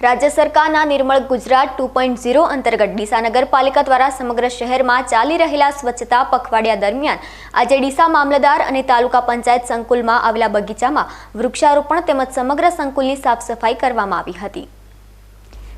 રાજ્ય સરકારના Nirmal Gujarat two point zero અંતર્ગત ડીસા નગરપાલિકા દ્વારા સમગ્ર શહેરમાં ચાલી રહેલા સ્વચ્છતા પખવાડિયા દરમિયાન આજે ડીસા મામલતદાર અને તાલુકા પંચાયત સંકુલમાં આવેલા બગીચામાં વૃક્ષારોપણ તેમજ સમગ્ર સંકુલની સાફ સફાઈ કરવામાં આવી હતી.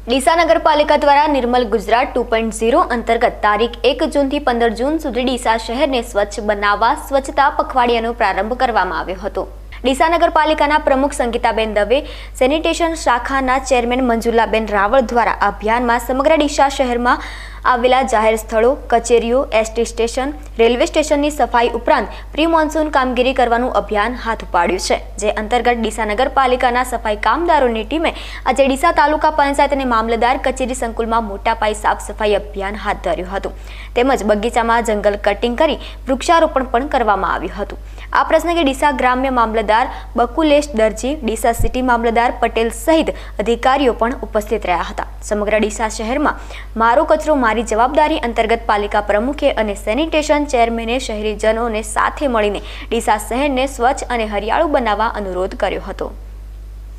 ડીસા નગરપાલિકા દ્વારા Nirmal Gujarat two point zero અંતર્ગત તારીખ એક જૂનથી પંદર જૂન સુધી ડીસા શહેરને સ્વચ્છ બનાવવા સ્વચ્છતા પખવાડિયાનો પ્રારંભ કરવામાં આવ્યો હતો. ડીસા નગરપાલિકાના પ્રમુખ સંગીતાબેન દવે, સેનિટેશન શાખાના ચેરમેન મંજુલાબેન રાવળ દ્વારા અભિયાનમાં સમગ્ર ડીસા શહેરમાં આવેલા જાહેર સ્થળો, કચેરીઓ એસટી સ્ટેશન, રેલવે સ્ટેશનની સફાઈ ઉપરાંત પ્રી મોન્સૂન કામગીરી કરવાનું અભિયાન હાથ પાડ્યું છે, જે અંતર્ગત ડીસા નગરપાલિકાના સફાઈ કામદારોની ટીમે આજે ડીસા તાલુકા પંચાયત અને મામલતદાર કચેરી સંકુલમાં મોટા પાયે સાફ સફાઈ અભિયાન હાથ ધર્યું હતું. તેમજ બગીચામાં જંગલ કટિંગ કરી વૃક્ષારોપણ પણ કરવામાં આવ્યું હતું. આ પ્રસંગે ડીસા ગ્રામ્ય મામલતદાર બકુલેશ દરજી, ડીસા સિટી મામલતદાર પટેલ સહિત અધિકારીઓ પણ ઉપસ્થિત રહ્યા હતા. સમગ્ર ડીસા શહેરમાં મારો કચરો મારી જવાબદારી અંતર્ગત પાલિકા પ્રમુખે અને સેનિટેશન ચેરમેને શહેરીજનોને સાથે મળીને ડીસા શહેરને સ્વચ્છ અને હરિયાળું બનાવવા અનુરોધ કર્યો હતો.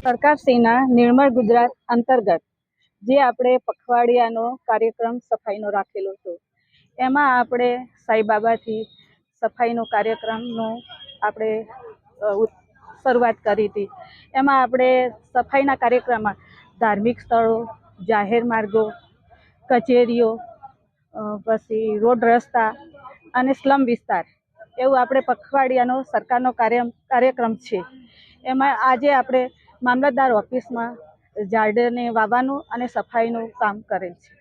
સરકારશ્રીના નિર્મળ ગુજરાત અંતર્ગત જે આપણે પખવાડિયાનો કાર્યક્રમ સફાઈનો રાખેલો હતો, એમાં આપણે સાઈબાબાથી સફાઈનો કાર્યક્રમનો આપણે શરૂઆત કરી હતી. એમાં આપણે સફાઈના કાર્યક્રમમાં ધાર્મિક સ્થળો, જાહેર માર્ગો કચેરીઓ પછી રોડ રસ્તા અને સ્લમ વિસ્તાર. એવું આપણે પખવાડિયાનો સરકારનો કાર્ય કાર્યક્રમ છે. એમાં આજે આપણે મામલતદાર ઓફિસમાં ઝાડને વાવવાનું અને સફાઈનું કામ કરેલ છે.